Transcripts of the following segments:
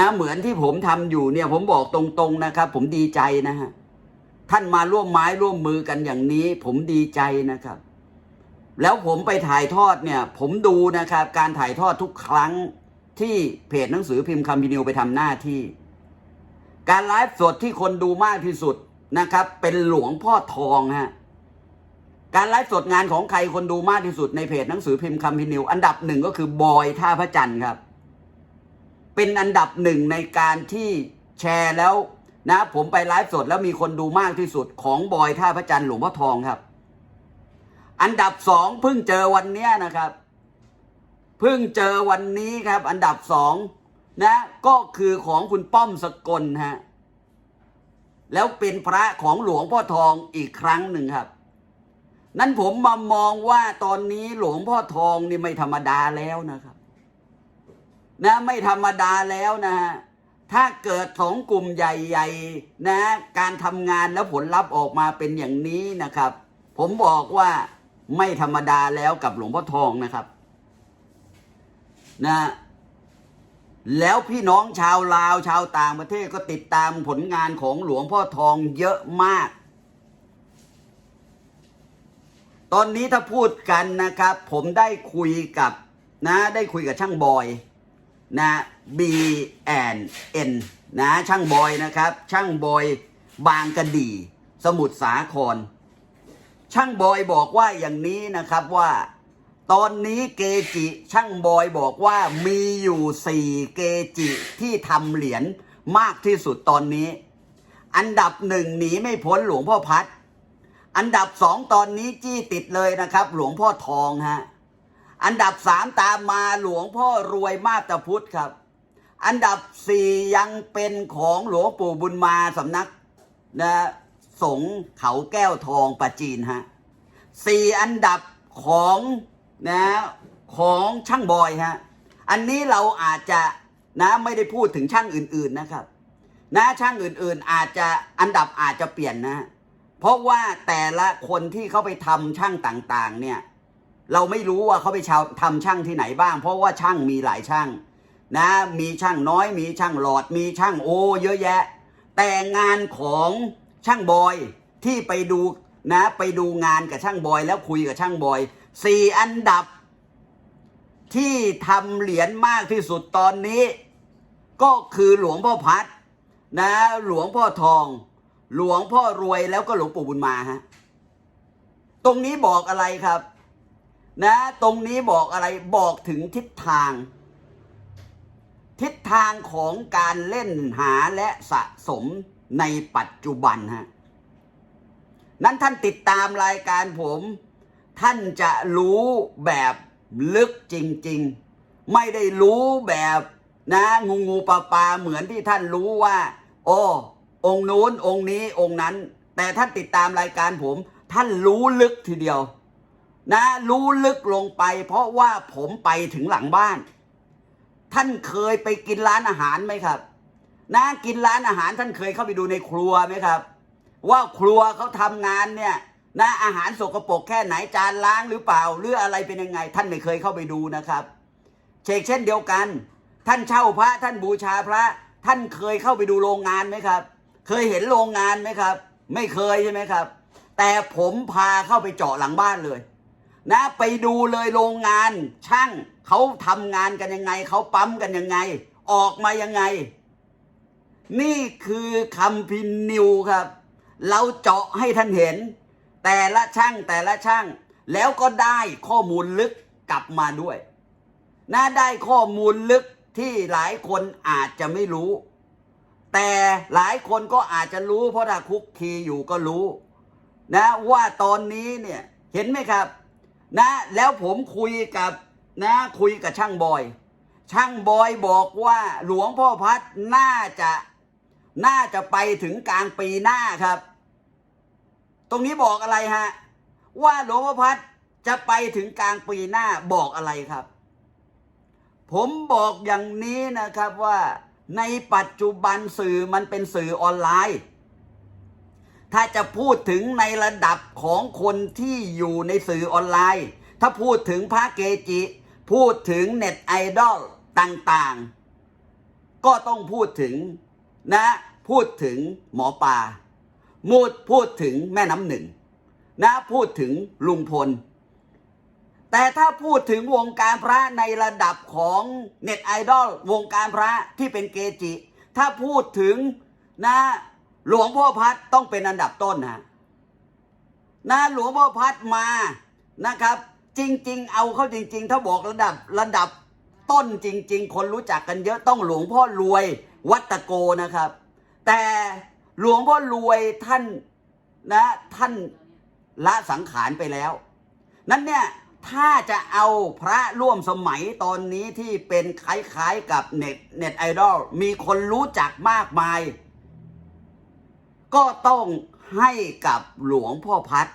นะเหมือนที่ผมทำอยู่เนี่ย ผมบอกตรงๆนะครับ ผมดีใจนะฮะท่านมาร่วมไม้ร่วมมือกันอย่างนี้ ผมดีใจนะครับ แล้วผมไปถ่ายทอดเนี่ย ผมดูนะครับ การถ่ายทอดทุกครั้งที่เพจหนังสือพิมพ์คำพินิวไปทำหน้าที่ การไลฟ์สดที่คนดูมากที่สุดนะครับ เป็นหลวงพ่อทองฮะการไลฟ์สดงานของใครคนดูมากที่สุดในเพจหนังสือพิมพ์คำพินิว อันดับหนึ่งก็คือบอยท่าพระจันทร์ครับ เป็นอันดับหนึ่งในการที่แชร์แล้วนะ ผมไปไลฟ์สดแล้วมีคนดูมากที่สุดของบอยท่าพระจันทร์หลวงพ่อทองครับ อันดับสองเพิ่งเจอวันเนี้ยนะครับเพิ่งเจอวันนี้ครับ อันดับสองนะก็คือของคุณป้อมสกลฮะแล้วเป็นพระของหลวงพ่อทองอีกครั้งหนึ่งครับ นั้นผมมามองว่าตอนนี้หลวงพ่อทองนี่ไม่ธรรมดาแล้วนะครับ นะไม่ธรรมดาแล้วนะฮะถ้าเกิดสองกลุ่มใหญ่ๆนะการทำงานแล้วผลลัพธ์ออกมาเป็นอย่างนี้นะครับ ผมบอกว่าไม่ธรรมดาแล้วกับหลวงพ่อทองนะครับนะแล้วพี่น้องชาวลาวชาวต่างประเทศก็ติดตามผลงานของหลวงพ่อทองเยอะมาก ตอนนี้ถ้าพูดกันนะครับ ผมได้คุยกับนะได้คุยกับช่างบอย นะ B and N นะช่างบอยนะครับ ช่างบอยบางกระดีสมุทรสาคร ช่างบอยบอกว่าอย่างนี้นะครับว่า ตอนนี้เกจิช่างบอยบอกว่ามีอยู่สี่เกจิที่ทำเหรียญมากที่สุดตอนนี้ อันดับหนึ่งหนีไม่พ้นหลวงพ่อพัด อันดับสองตอนนี้จี้ติดเลยนะครับ หลวงพ่อทองฮะ อันดับสามตามมาหลวงพ่อรวยมาตพุทธครับ อันดับสี่ยังเป็นของหลวงปู่บุญมาสำนักนะสงเขาแก้วทองปาจีนฮะสี่อันดับของนะของช่างบอยฮะอันนี้เราอาจจะนะไม่ได้พูดถึงช่างอื่น ๆนะครับ นะช่างอื่นๆอาจจะอันดับอาจจะเปลี่ยนนะ เพราะว่าแต่ละคนที่เขาไปทำช่างต่างๆ เนี่ย เราไม่รู้ว่าเขาไปชาวทำช่างที่ไหนบ้าง เพราะว่าช่างมีหลายช่างนะ มีช่างน้อย มีช่างหลอด มีช่างโอ เยอะแยะ แต่งานของช่างบอยที่ไปดูนะไปดูงานกับช่างบอย แล้วคุยกับช่างบอยสี่อันดับ ที่ทำเหรียญมากที่สุดตอนนี้ ก็คือหลวงพ่อพัดนะหลวงพ่อทอง หลวงพ่อรวยแล้วก็หลวงปู่บุญมาฮะตรงนี้บอกอะไรครับ นะ ตรงนี้บอกอะไรบอกถึงทิศทาง ทิศทางของการเล่นหาและสะสมในปัจจุบันฮะนั้นท่านติดตามรายการผม ท่านจะรู้แบบลึกจริง ๆ ไม่ได้รู้แบบนะงูงูปลาปลาเหมือนที่ท่านรู้ว่า โอ้องค์นู้นองค์นี้องค์นั้น แต่ท่านติดตามรายการผม ท่านรู้ลึกทีเดียว นะรู้ลึกลงไป เพราะว่าผมไปถึงหลังบ้าน ท่านเคยไปกินร้านอาหารไหมครับ นะกินร้านอาหารท่านเคยเข้าไปดูในครัวไหมครับ ว่าครัวเขาทำงานเนี่ยนะอาหารสกปรกแค่ไหนจานล้างหรือเปล่าหรืออะไรเป็นยังไง ท่านไม่เคยเข้าไปดูนะครับเชกเช่นเดียวกัน ท่านเช่าพระท่านบูชาพระ ท่านเคยเข้าไปดูโรงงานไหมครับ เคยเห็นโรงงานไหมครับ ไม่เคยใช่ไหมครับ แต่ผมพาเข้าไปเจาะหลังบ้านเลย นะไปดูเลยโรงงานช่างเขาทำงานกันยังไง เขาปั๊มกันยังไง ออกมายังไง นี่คือคำพินนิวครับ เราเจาะให้ท่านเห็น แต่ละช่างแต่ละช่าง แล้วก็ได้ข้อมูลลึกกลับมาด้วยนะได้ข้อมูลลึกที่หลายคนอาจจะไม่รู้ แต่หลายคนก็อาจจะรู้ เพราะถ้าคุกคีอยู่ก็รู้ นะว่าตอนนี้เนี่ยเห็นไหมครับ นะ แล้วผมคุยกับนะคุยกับช่างบอย ช่างบอยบอกว่าหลวงพ่อพัดน่าจะน่าจะไปถึงกลางปีหน้าครับ ตรงนี้บอกอะไรฮะ ว่าหลวงพ่อพัดจะไปถึงกลางปีหน้าบอกอะไรครับ ผมบอกอย่างนี้นะครับว่าในปัจจุบันสื่อมันเป็นสื่อออนไลน์ ถ้าจะพูดถึงในระดับของคนที่อยู่ในสื่อออนไลน์ ถ้าพูดถึงพระเกจิ พูดถึงเน็ตไอดอลต่างๆ ก็ต้องพูดถึงนะ พูดถึงหมอปลามูดพูดถึงแม่น้ำหนึ่งนะพูดถึงลุงพล แต่ถ้าพูดถึงวงการพระในระดับของเน็ตไอดอลวงการพระที่เป็นเกจิ ถ้าพูดถึงนะ หลวงพ่อพัดต้องเป็นอันดับต้นฮะนะหลวงพ่อพัดมานะครับ จริง ๆ เอาเข้าจริง ๆ ถ้าบอกระดับระดับต้นจริง ๆ คนรู้จักกันเยอะต้องหลวงพ่อรวยวัตโกนะครับ แต่หลวงพ่อรวยท่านนะท่านละสังขารไปแล้ว นั้นเนี่ยถ้าจะเอาพระร่วมสมัยตอนนี้ที่เป็นคล้ายๆกับเน็ตเน็ตไอดอลมีคนรู้จักมากมาย ก็ต้องให้กับหลวงพ่อพัด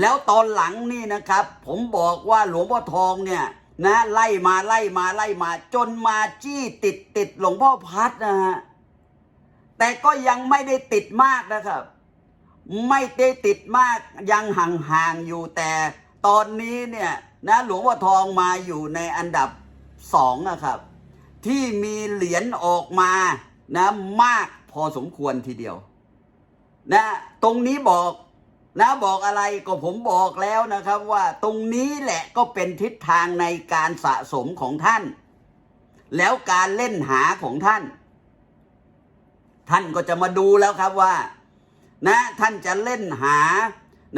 แล้วตอนหลังนี่นะครับ ผมบอกว่าหลวงพ่อทองเนี่ยนะไล่มาไล่มาไล่มา จนมาจี้ติดติดหลวงพ่อพัดนะฮะแต่ก็ยังไม่ได้ติดมากนะครับ ไม่ได้ติดมากยังห่างๆอยู่แต่ตอนนี้เนี่ยนะหลวงพ่อทองมาอยู่ในอันดับสองนะครับ ที่มีเหรียญออกมานะมากพอสมควรทีเดียว นะตรงนี้บอกนะบอกอะไรก็ผมบอกแล้วนะครับว่าตรงนี้แหละก็เป็นทิศทางในการสะสมของท่าน แล้วการเล่นหาของท่าน ท่านก็จะมาดูแล้วครับว่า นะท่านจะเล่นหา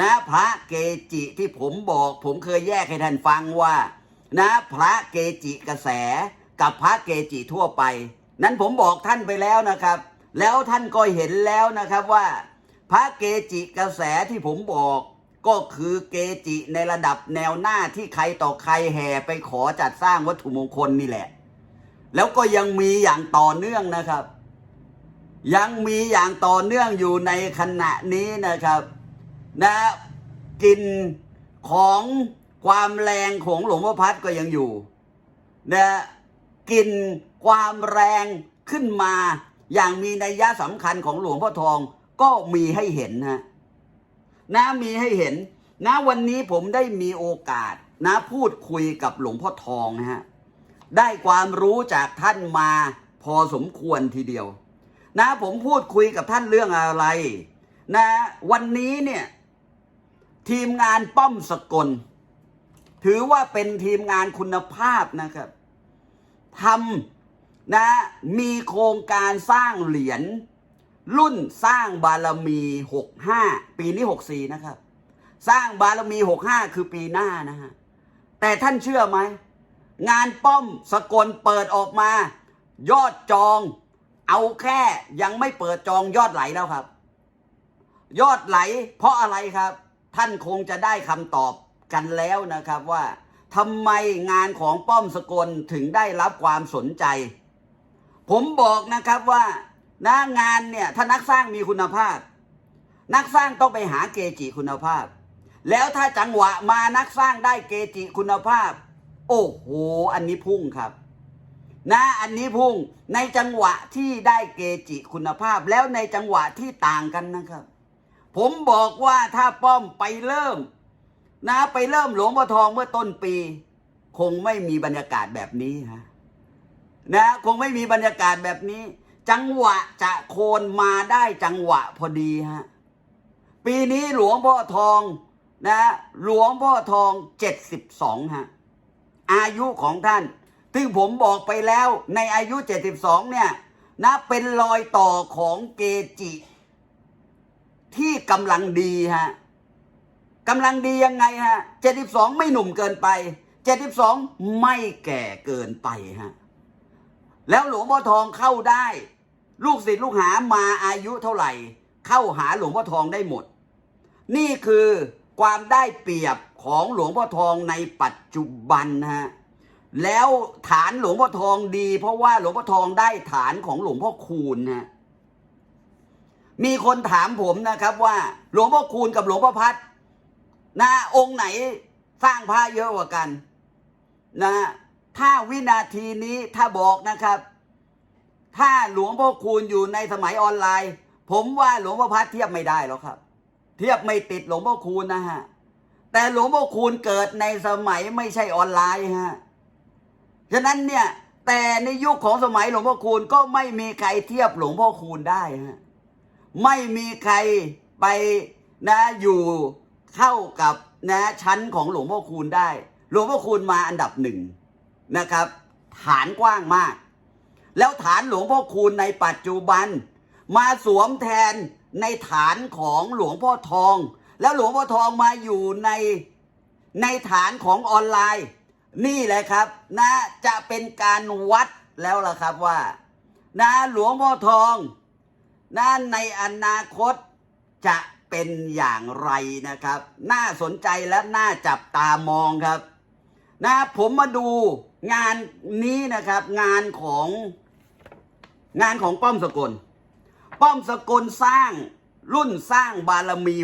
นะพระเกจิที่ผมบอก ผมเคยแยกให้ท่านฟังว่า นะพระเกจิกระแสกับพระเกจิทั่วไป นั้นผมบอกท่านไปแล้วนะครับ แล้วท่านก็เห็นแล้วนะครับว่า ระเกจิกระแสที่ผมบอกก็คือเกจิในระดับแนวหน้าที่ใครต่อใครแห่ไปขอจัดสร้างวัตถุมงคลนี่แหละ แล้วก็ยังมีอย่างต่อเนื่องนะครับ ยังมีอย่างต่อเนื่องอยู่ในขณะนี้นะครับนะกลินของความแรงของหลวงพ่อพัดก็ยังอยู่นะกลินความแรงขึ้นมาอย่างมีนัยยะสำคัญของหลวงพ่อทอง ก็มีให้เห็นนะนะมีให้เห็น นะวันนี้ผมได้มีโอกาส นะพูดคุยกับหลวงพ่อทองนะฮะได้ความรู้จากท่านมาพอสมควรทีเดียว นะผมพูดคุยกับท่านเรื่องอะไร นะ วันนี้เนี่ย ทีมงานป้อมสกล ถือว่าเป็นทีมงานคุณภาพนะครับทำนะมีโครงการสร้างเหรียญ รุ่นสร้างบารมี 65 ปีนี้ 64 นะครับ สร้างบารมี 65 คือปีหน้านะฮะ แต่ท่านเชื่อไหม งานป้อมสกลเปิดออกมา ยอดจอง เอาแค่ยังไม่เปิดจองยอดไหลแล้วครับ ยอดไหลเพราะอะไรครับ ท่านคงจะได้คำตอบกันแล้วนะครับว่าทำไมงานของป้อมสกลถึงได้รับความสนใจ ผมบอกนะครับว่า น้างานเนี่ยถ้านักสร้างมีคุณภาพ นักสร้างต้องไปหาเกจิคุณภาพ แล้วถ้าจังหวะมานักสร้างได้เกจิคุณภาพ โอ้โหอันนี้พุ่งครับ นะอันนี้พุ่งในจังหวะที่ได้เกจิคุณภาพ แล้วในจังหวะที่ต่างกันนะครับ ผมบอกว่าถ้าป้อมไปเริ่ม นะไปเริ่มหลวงพ่อทองเมื่อต้นปี คงไม่มีบรรยากาศแบบนี้ฮะนะคงไม่มีบรรยากาศแบบนี้ จังหวะจะโคนมาได้จังหวะพอดีฮะ ปีนี้หลวงพ่อทองนะหลวงพ่อทองเจ็ดสิบสองฮะ อายุของท่าน ซึ่งผมบอกไปแล้วในอายุ72เนี่ยนะเป็นรอยต่อของเกจิ ที่กำลังดีฮะกำลังดียังไงฮะ72ไม่หนุ่มเกินไป72ไม่แก่เกินไปฮะแล้วหลวงพ่อทองเข้าได้ ลูกศิษย์ลูกหามาอายุเท่าไหร่ เข้าหาหลวงพ่อทองได้หมด นี่คือความได้เปรียบของหลวงพ่อทองในปัจจุบันนะฮะแล้วฐานหลวงพ่อทองดี เพราะว่าหลวงพ่อทองได้ฐานของหลวงพ่อคูณนะมีคนถามผมนะครับว่า หลวงพ่อคูณกับหลวงพ่อพัดนะองค์ไหนสร้างพระเยอะกว่ากัน นะถ้าวินาทีนี้ถ้าบอกนะครับ ถ้าหลวงพ่อคูณอยู่ในสมัยออนไลน์ ผมว่าหลวงพ่อพัดเทียบไม่ได้หรอกครับ เทียบไม่ติดหลวงพ่อคูณนะฮะแต่หลวงพ่อคูณเกิดในสมัยไม่ใช่ออนไลน์ฮะฉะนั้นเนี่ยแต่ในยุคของสมัยหลวงพ่อคูณก็ไม่มีใครเทียบหลวงพ่อคูณได้ฮะไม่มีใครไปนะอยู่เข้ากับนะชั้นของหลวงพ่อคูณได้ หลวงพ่อคูณมาอันดับหนึ่งนะครับ ฐานกว้างมาก แล้วฐานหลวงพ่อคูณในปัจจุบัน มาสวมแทนในฐานของหลวงพ่อทอง แล้วหลวงพ่อทองมาอยู่ในในฐานของออนไลน์ นี่แหละครับนะจะเป็นการวัดแล้วล่ะครับว่านะหลวงพ่อทองนะในอนาคตจะเป็นอย่างไรนะครับ น่าสนใจและน่าจับตามองครับ นะผมมาดูงานนี้นะครับงานของ งานของป้อมสกล ป้อมสกลสร้างรุ่นสร้างบารมี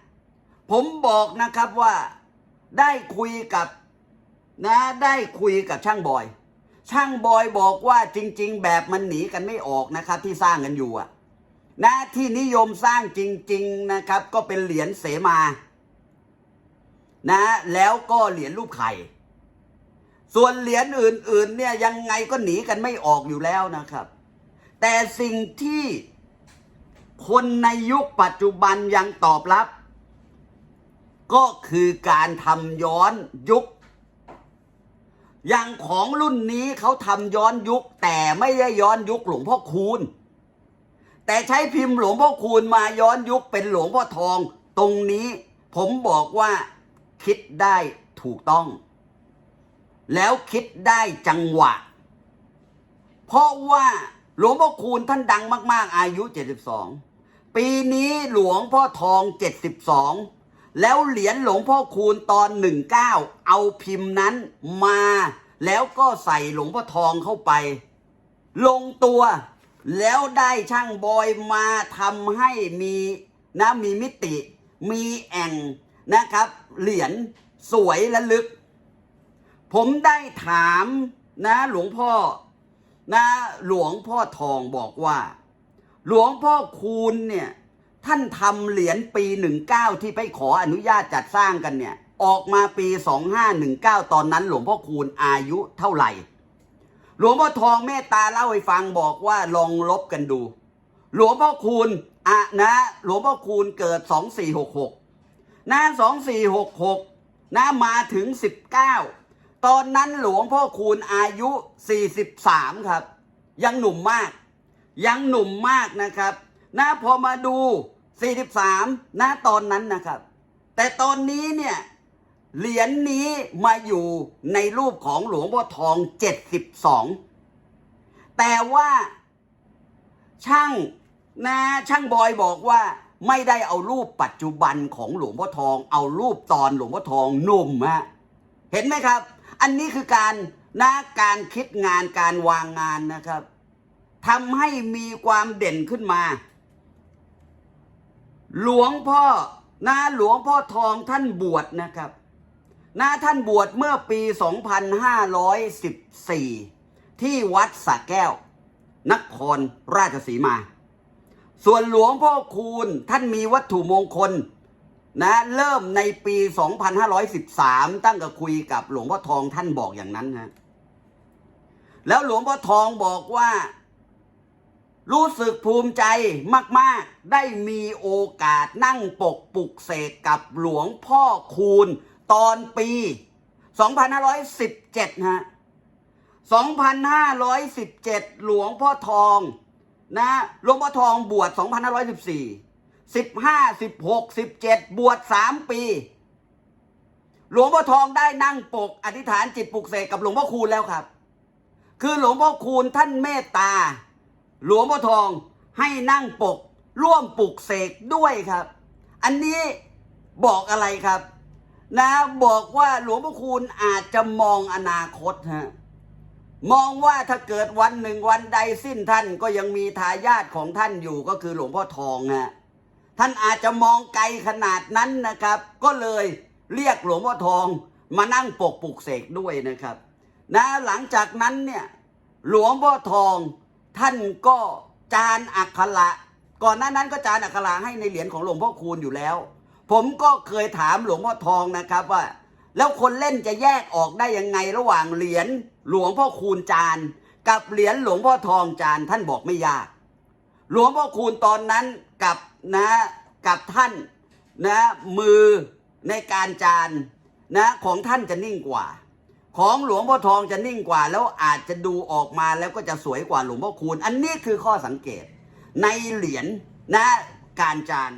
65ผมบอกนะครับว่าได้คุยกับนะได้คุยกับช่างบอย ช่างบอยบอกว่าจริง ๆ แบบมันหนีกันไม่ออกนะครับที่สร้างกันอยู่อะนะที่นิยมสร้างจริง ๆนะครับ ก็เป็นเหรียญเสมา นะ แล้วก็เหรียญรูปไข่ส่วนเหรียญอื่น ๆ เนี่ยยังไงก็หนีกันไม่ออกอยู่แล้วนะครับ แต่สิ่งที่คนในยุคปัจจุบันยังตอบรับ ก็คือการทำย้อนยุค อย่างของรุ่นนี้เขาทำย้อนยุค แต่ไม่ได้ย้อนยุคหลวงพ่อคูณ แต่ใช้พิมพ์หลวงพ่อคูณมาย้อนยุคเป็นหลวงพ่อทอง ตรงนี้ผมบอกว่าคิดได้ถูกต้อง แล้วคิดได้จังหวะ เพราะว่า หลวงพ่อคูณท่านดังมาก ๆ อายุ 72 ปีนี้หลวงพ่อทอง 72 แล้วเหรียญหลวงพ่อคูณตอน 19 เอาพิมพ์นั้นมา แล้วก็ใส่หลวงพ่อทองเข้าไป ลงตัวแล้วได้ช่างบอยมาทำให้มีนะมีมิติ มีแอ่งนะครับ เหรียญสวยและลึก ผมได้ถามนะหลวงพ่อ นะหลวงพ่อทองบอกว่า หลวงพ่อคูณเนี่ยท่านทำเหรียญปี19ที่ไปขออนุญาตจัดสร้างกันเนี่ย ออกมาปี2519ตอนนั้น หลวงพ่อคูณอายุเท่าไหร่ หลวงพ่อทองเมตตาเล่าให้ฟังบอกว่าลองลบกันดู หลวงพ่อคูณอะนะ หลวงพ่อคูณเกิด2466นะ2466นะมาถึง19 ตอนนั้นหลวงพ่อคูณอายุ 43 ครับ ยังหนุ่มมาก ยังหนุ่มมากนะครับนะพอมาดู 43นะตอนนั้นนะครับ แต่ตอนนี้เนี่ยเหรียญนี้มาอยู่ในรูปของหลวงพ่อทอง 72 แต่ว่าช่างนะช่างบอยบอกว่าไม่ได้เอารูปปัจจุบันของหลวงพ่อทอง เอารูปตอนหลวงพ่อทองหนุ่มฮะเห็นไหมครับ อันนี้คือการนะการคิดงานการวางงานนะครับทำให้มีความเด่นขึ้นมา หลวงพ่อนะหลวงพ่อทองท่านบวชนะครับนะท่านบวชเมื่อปี 2514 ที่วัดสระแก้ว นครราชสีมา ส่วนหลวงพ่อคูณท่านมีวัตถุมงคล นะเริ่มในปี 2513 ตั้งแต่คุยกับหลวงพ่อทองท่านบอกอย่างนั้นฮะแล้วหลวงพ่อทองบอกว่า รู้สึกภูมิใจมาก ๆ ได้มีโอกาสนั่งปกปุกเสกกับหลวงพ่อคูณตอนปี 2517 ฮะ 2517 หลวงพ่อทองนะหลวงพ่อทองบวช 2514 สิบห้าสิบหกสิบเจ็ดบวชสามปี หลวงพ่อทองได้นั่งปก อธิษฐานจิตปลุกเสกกับหลวงพ่อคูณแล้วครับ คือหลวงพ่อคูณท่านเมตตา หลวงพ่อทองให้นั่งปก ร่วมปลุกเสกด้วยครับ อันนี้บอกอะไรครับ นะบอกว่าหลวงพ่อคูณอาจจะมองอนาคตฮะมองว่าถ้าเกิดวันหนึ่งวันใดสิ้นท่านก็ยังมีทายาทของท่านอยู่ก็คือหลวงพ่อทองฮะ ท่านอาจจะมองไกลขนาดนั้นนะครับ ก็เลยเรียกหลวงพ่อทองมานั่งปกปลุกเสกด้วยนะครับ นะหลังจากนั้นเนี่ยหลวงพ่อทองท่านก็จานอักขระก่อนหน้านั้นก็จานอักขระให้ในเหรียญของหลวงพ่อคูณอยู่แล้ว ผมก็เคยถามหลวงพ่อทองนะครับว่า แล้วคนเล่นจะแยกออกได้ยังไงระหว่างเหรียญหลวงพ่อคูณจาน กับเหรียญหลวงพ่อทองจานท่านบอกไม่ยาก หลวงพ่อคูณตอนนั้นกับ นะกับท่านนะมือในการจานนะของท่านจะนิ่งกว่า ของหลวงพ่อทองจะนิ่งกว่า แล้วอาจจะดูออกมาแล้วก็จะสวยกว่าหลวงพ่อคูณ อันนี้คือข้อสังเกตในเหรียญนะการจาน